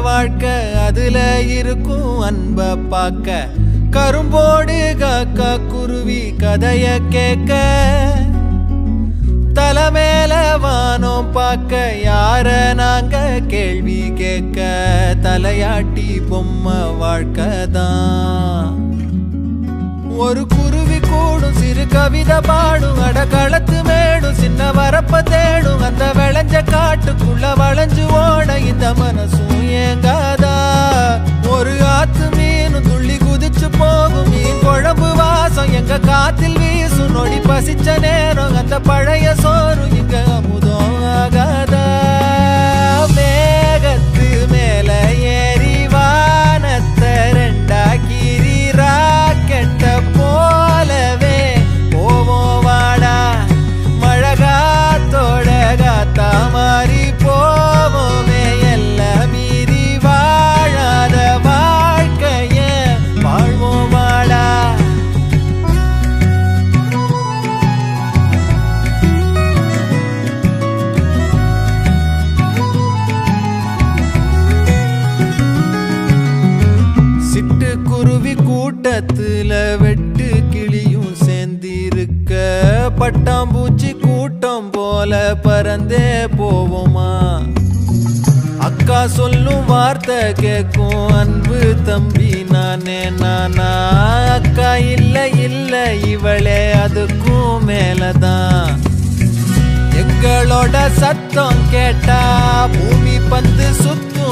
வாழ்க்கை அதுல இருக்கும் அன்ப பார்க்க. கரும்போடு காக்கா குருவி கதைய கேட்க. தலைமேல வானம் பார்க்க யார நாங்க கேள்வி கேட்க. தலையாட்டி பொம்மை வாழ்க்கை தான். ஒரு குருவி கூடும் சிறு கவிதை பாடும் அடக்களத்து மேடும் சின்ன வரப்ப தேடும் அந்த விளைஞ்ச காட்டுக்குள்ள வளைஞ்சு ஓடும் இந்த மனசும் ஏங்காதா? ஒரு ஆத்து மீனும் துள்ளி குதிச்சு போகும். மீன் குழம்பு வாசம் எங்க காத்தில் வீசும். நொடி பசிச்ச நேரம் அந்த பழைய சோறு இங்க அமுது கூட்டத்துல வெட்டு கிளியும் சேர்ந்திருக்க. பட்டாம்பூச்சி கூட்டம் போல பறந்தே போவோமா? அக்கா சொல்லும் வார்த்தை கேட்கும் அன்பு தம்பி நானே நானா? அக்கா இல்ல இல்ல இவளே அதுக்கும் மேலதான். எங்களோட சத்தம் கேட்டா பூமி பந்து சுத்